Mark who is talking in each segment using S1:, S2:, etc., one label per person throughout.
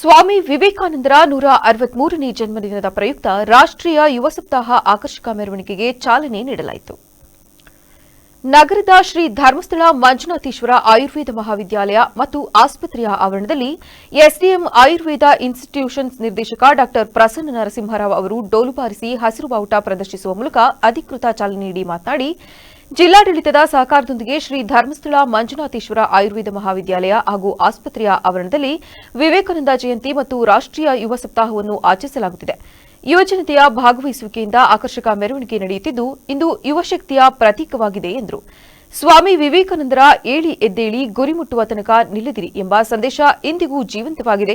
S1: ಸ್ವಾಮಿ ವಿವೇಕಾನಂದರ ನೂರ ಅರವತ್ಮೂರನೇ ಜನ್ಮದಿನದ ಪ್ರಯುಕ್ತ ರಾಷ್ಟ್ರೀಯ ಯುವ ಸಪ್ತಾಹ ಆಕರ್ಷಕ ಮೆರವಣಿಗೆಗೆ ಚಾಲನೆ ನೀಡಲಾಯಿತು. ನಗರದ ಶ್ರೀ ಧರ್ಮಸ್ಥಳ ಮಂಜುನಾಥೇಶ್ವರ ಆಯುರ್ವೇದ ಮಹಾವಿದ್ಯಾಲಯ ಮತ್ತು ಆಸ್ಪತ್ರೆಯ ಆವರಣದಲ್ಲಿ ಎಸ್ಡಿಎಂ ಆಯುರ್ವೇದ ಇನ್ಸ್ಟಿಟ್ಯೂಷನ್ಸ್ ನಿರ್ದೇಶಕ ಡಾ. ಪ್ರಸನ್ನ ನರಸಿಂಹರಾವ್ ಅವರು ಡೋಲು ಬಾರಿಸಿ ಹಸಿರು ಬಾವುಟ ಪ್ರದರ್ಶಿಸುವ ಮೂಲಕ ಅಧಿಕೃತ ಚಾಲನೆ ನೀಡಿ ಮಾತನಾಡಿ ಜಿಲ್ಲಾಡಳಿತದ ಸಹಕಾರದೊಂದಿಗೆ ಶ್ರೀ ಧರ್ಮಸ್ಥಳ ಮಂಜುನಾಥೇಶ್ವರ ಆಯುರ್ವೇದ ಮಹಾವಿದ್ಯಾಲಯ ಹಾಗೂ ಆಸ್ಪತ್ರೆಯ ಆವರಣದಲ್ಲಿ ವಿವೇಕಾನಂದ ಜಯಂತಿ ಮತ್ತು ರಾಷ್ಟ್ರೀಯ ಯುವ ಸಪ್ತಾಹವನ್ನು ಆಚರಿಸಲಾಗುತ್ತಿದೆ. ಯುವಜನತೆಯ ಭಾಗವಹಿಸುವಿಕೆಯಿಂದ ಆಕರ್ಷಕ ಮೆರವಣಿಗೆ ನಡೆಯುತ್ತಿದ್ದು, ಇಂದು ಯುವಶಕ್ತಿಯ ಪ್ರತೀಕವಾಗಿದೆ ಎಂದರು. ಸ್ವಾಮಿ ವಿವೇಕಾನಂದರ ಏಳಿ ಎದ್ದೇಳಿ ಗುರಿ ಮುಟ್ಟುವ ತನಕ ನಿಲ್ಲದಿರಿ ಎಂಬ ಸಂದೇಶ ಇಂದಿಗೂ ಜೀವಂತವಾಗಿದೆ.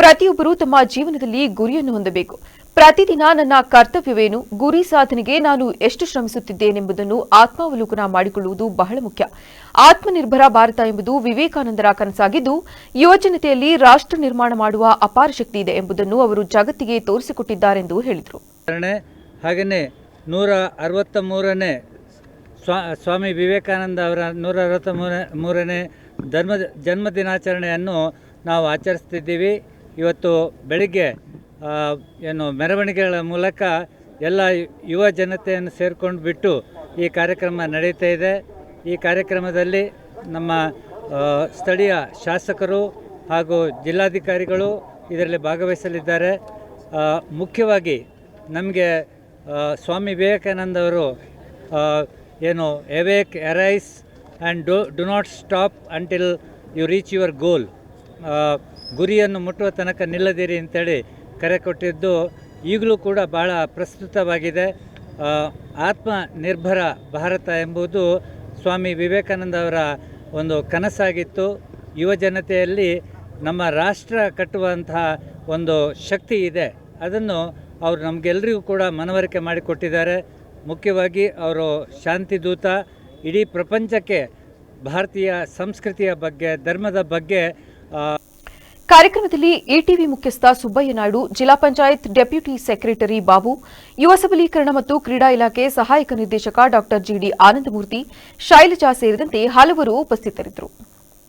S1: ಪ್ರತಿಯೊಬ್ಬರೂ ತಮ್ಮ ಜೀವನದಲ್ಲಿ ಗುರಿಯನ್ನು ಹೊಂದಬೇಕು. ಪ್ರತಿದಿನ ನನ್ನ ಕರ್ತವ್ಯವೇನು? ಗುರಿ ಸಾಧನೆಗೆ ನಾನು ಎಷ್ಟು ಶ್ರಮಿಸುತ್ತಿದ್ದೇನೆಂಬುದನ್ನು ಆತ್ಮಾವಲೋಕನ ಮಾಡಿಕೊಳ್ಳುವುದು ಬಹಳ ಮುಖ್ಯ. ಆತ್ಮನಿರ್ಭರ ಭಾರತ ಎಂಬುದು ವಿವೇಕಾನಂದರ ಕನಸಾಗಿದ್ದು, ಯುವಜನತೆಯಲ್ಲಿ ರಾಷ್ಟ್ರ ನಿರ್ಮಾಣ ಮಾಡುವ ಅಪಾರ ಶಕ್ತಿ ಇದೆ ಎಂಬುದನ್ನು ಅವರು ಜಗತ್ತಿಗೆ ತೋರಿಸಿಕೊಟ್ಟಿದ್ದಾರೆಂದು ಹೇಳಿದರು.
S2: ಹಾಗೆಯೇ ನೂರ ಅರವತ್ತ ಮೂರನೇ ಸ್ವಾ, ಸ್ವಾಮಿ ವಿವೇಕಾನಂದ ಅವರ ನೂರ ಅರವತ್ತ ಮೂರ ಮೂರನೇ ಧರ್ಮ ಜನ್ಮ ದಿನಾಚರಣೆಯನ್ನು ನಾವು ಆಚರಿಸ್ತಿದ್ದೀವಿ ಇವತ್ತು ಬೆಳಿಗ್ಗೆ ಏನು ಮೆರವಣಿಗೆಗಳ ಮೂಲಕ ಎಲ್ಲ ಯುವ ಜನತೆಯನ್ನು ಸೇರಿಕೊಂಡು ಬಿಟ್ಟು ಈ ಕಾರ್ಯಕ್ರಮ ನಡೀತಾ ಇದೆ. ಈ ಕಾರ್ಯಕ್ರಮದಲ್ಲಿ ನಮ್ಮ ಸ್ಥಳೀಯ ಶಾಸಕರು ಹಾಗೂ ಜಿಲ್ಲಾಧಿಕಾರಿಗಳು ಇದರಲ್ಲಿ ಭಾಗವಹಿಸಲಿದ್ದಾರೆ. ಮುಖ್ಯವಾಗಿ ನಮಗೆ ಸ್ವಾಮಿ ವಿವೇಕಾನಂದ ಅವರು ಏನು awake arise and do do not stop until you reach your goal ಗುರಿಯನ್ನು ಮುಟ್ಟುವ ತನಕ ನಿಲ್ಲದಿರಿ ಅಂತೇಳಿ ಕರೆ ಕೊಟ್ಟಿದ್ದು ಈಗಲೂ ಕೂಡ ಭಾಳ ಪ್ರಸ್ತುತವಾಗಿದೆ. ಆತ್ಮ ಆತ್ಮನಿರ್ಭರ ಭಾರತ ಎಂಬುದು ಸ್ವಾಮಿ ವಿವೇಕಾನಂದ ಅವರ ಒಂದು ಕನಸಾಗಿತ್ತು. ಯುವ ಜನತೆಯಲ್ಲಿ ನಮ್ಮ ರಾಷ್ಟ್ರ ಕಟ್ಟುವಂತಹ ಒಂದು ಶಕ್ತಿ ಇದೆ. ಅದನ್ನು ಅವರು ನಮಗೆಲ್ಲರಿಗೂ ಕೂಡ ಮನವರಿಕೆ ಮಾಡಿಕೊಟ್ಟಿದ್ದಾರೆ. ಮುಖ್ಯವಾಗಿ ಅವರು ಶಾಂತಿ ದೂತ ಇಡೀ ಪ್ರಪಂಚಕ್ಕೆ ಭಾರತೀಯ ಸಂಸ್ಕೃತಿಯ ಬಗ್ಗೆ, ಧರ್ಮದ ಬಗ್ಗೆ
S1: ಕಾರ್ಯಕ್ರಮದಲ್ಲಿ ಎಟಿವಿ ಮುಖ್ಯಸ್ಥ ಸುಬ್ಬಯ್ಯ ನಾಯ್ಡು, ಜಿಲ್ಲಾ ಪಂಚಾಯತ್ ಡೆಪ್ಯೂಟಿ ಸೆಕ್ರೆಟರಿ ಬಾಬು, ಯುವ ಸಬಲೀಕರಣ ಮತ್ತು ಕ್ರೀಡಾ ಇಲಾಖೆ ಸಹಾಯಕ ನಿರ್ದೇಶಕ ಡಾ ಜಿಡಿ ಆನಂದಮೂರ್ತಿ, ಶೈಲಜಾ ಸೇರಿದಂತೆ ಹಲವರು ಉಪಸ್ಥಿತರಿದ್ದರು.